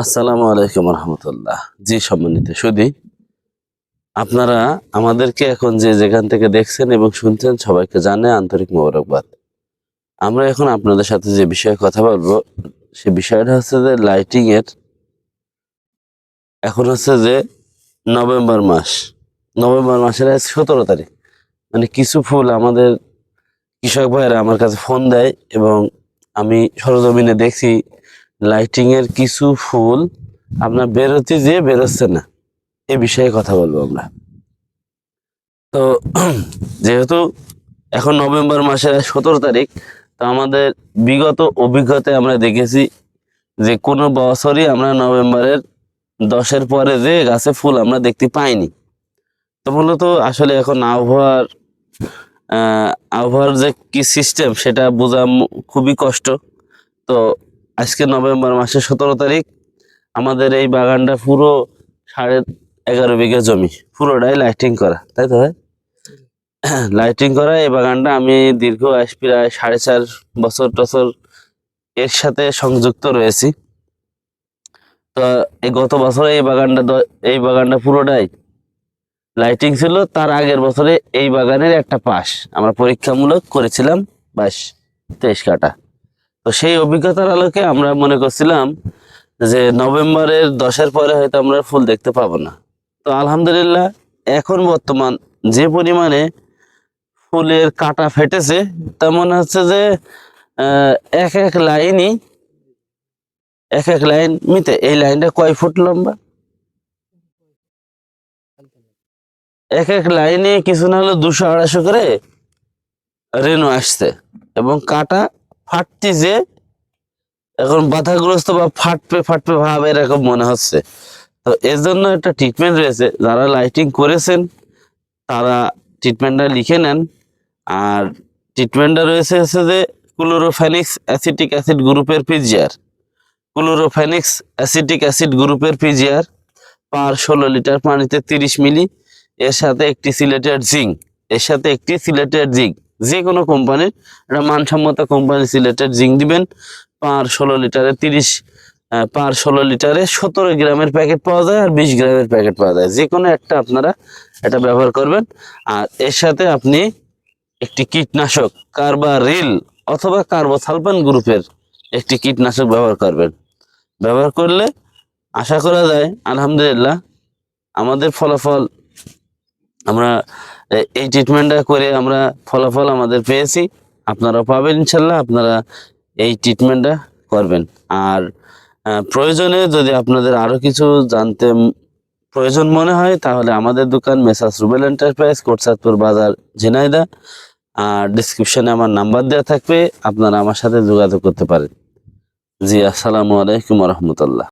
আসসালামু আলাইকুম রহমতুল্লাহ। জি, সম্মানিত সুদী আপনারা আমাদেরকে এখন যে যেখান থেকে দেখছেন এবং শুনছেন সবাইকে জানে আন্তরিক মোবারকবাদ। আমরা এখন আপনাদের সাথে যে বিষয়ে কথা বলব, সে বিষয়টা হচ্ছে যে লাইটিংয়ের এখন হচ্ছে যে নভেম্বর মাস। নভেম্বর মাসের আজ সতেরো তারিখ। মানে কিছু ফুল আমাদের কৃষক ভাইয়েরা আমার কাছে ফোন দেয় এবং আমি সরজমিনে দেখছি লাইটিং এর কিছু ফুল আপনার বেরোতে যে বেরোচ্ছে না। এ বিষয়ে কথা বলব আমরা। তো যেহেতু এখন নভেম্বর মাসের সতেরো তারিখ, তো আমাদের বিগত অভিজ্ঞতায় আমরা দেখেছি যে কোনো বছরই আমরা নভেম্বরের দশের পরে যে গাছে ফুল আমরা দেখতে পাইনি। তো মূলত আসলে এখন আবহাওয়ার আবহাওয়ার যে কি সিস্টেম সেটা বোঝা খুবই কষ্ট। তো আজকে নভেম্বর মাসের সতেরো তারিখ, আমাদের এই বাগানটা পুরো সাড়ে এগারো বিঘা জমি, পুরোটাই লাইটিং করা, তাই তো লাইটিং করা এই বাগানটা আমি দীর্ঘ প্রায় সাড়ে চার বছর টছর এর সাথে সংযুক্ত রয়েছি। তো এই গত বছরে এই বাগানটা এই বাগানটা পুরোটাই লাইটিং ছিল, তার আগের বছরে এই বাগানের একটা পাশ আমরা পরীক্ষামূলক করেছিলাম বাইশ, তেইশ কাটা তো সেই অভিজ্ঞতার আলোকে আমরা মনে করছিলাম যে নভেম্বরের দশের পরে হয়তো আমরা ফুল দেখতে পাবো না। তো আলহামদুলিল্লাহ এখন বর্তমান যে পরিমাণে ফুলের কাটা ফেটেছে, তেমন হচ্ছে যে এক এক লাইনই, এক এক লাইন মিতে, এই লাইনটা কয় ফুট লম্বা? এক এক লাইনে কিছু না হলে দুশো আড়াইশো করে রেনু আসছে এবং কাটা ফাটতি যে, এখন বাধাগ্রস্ত বা ফাটবে ফাটবে ভাব এরকম মনে হচ্ছে। তো এর জন্য একটা ট্রিটমেন্ট রয়েছে। যারা লাইটিং করেছেন, তারা ট্রিটমেন্টটা লিখে নেন। আর ট্রিটমেন্টটা রয়েছে হচ্ছে যে ক্লোরোফেনিক্স অ্যাসিটিক অ্যাসিড গ্রুপের পিজিআর ক্লোরোফেনিক্স অ্যাসিটিক অ্যাসিড গ্রুপের পিজিআর পার ষোলো লিটার পানিতে তিরিশ মিলি এর সাথে একটি সিলেটেড জিঙ্ক এর সাথে একটি সিলেটেড জিঙ্ক যে কোনো কোম্পানির একটা মানসম্মত কোম্পানি সিলেটেড জিঙ্ক দিবেন, পার ষোলো লিটারে তিরিশ পার ষোলো লিটারে সতেরো গ্রামের প্যাকেট পাওয়া যায় আর বিশ গ্রামের প্যাকেট পাওয়া যায়। যে কোনো একটা আপনারা এটা ব্যবহার করবেন। আর এর সাথে আপনি একটি কীটনাশক, কার্বারিল অথবা কার্বোসালফান গ্রুপের একটি কীটনাশক ব্যবহার করবেন। ব্যবহার করলে আশা করা যায়, আলহামদুলিল্লাহ, আমাদের ফলাফল আমরা এই ট্রিটমেন্টটা করে আমরা ফলাফল আমাদের পেয়েছি। আপনারা পাবেন ইনশাল্লাহ, আপনারা এই ট্রিটমেন্টটা করবেন। আর প্রয়োজনে যদি আপনাদের আরও কিছু জানতে প্রয়োজন মনে হয়, তাহলে আমাদের দোকান মেসাস রুবেল এন্টারপ্রাইজ, কোটসাদপুর বাজার ঝিনাইদা আর ডিসক্রিপশনে আমার নাম্বার দেওয়া থাকবে, আপনারা আমার সাথে যোগাযোগ করতে পারেন। জি, আসসালামু আলাইকুম রহমতুল্লাহ।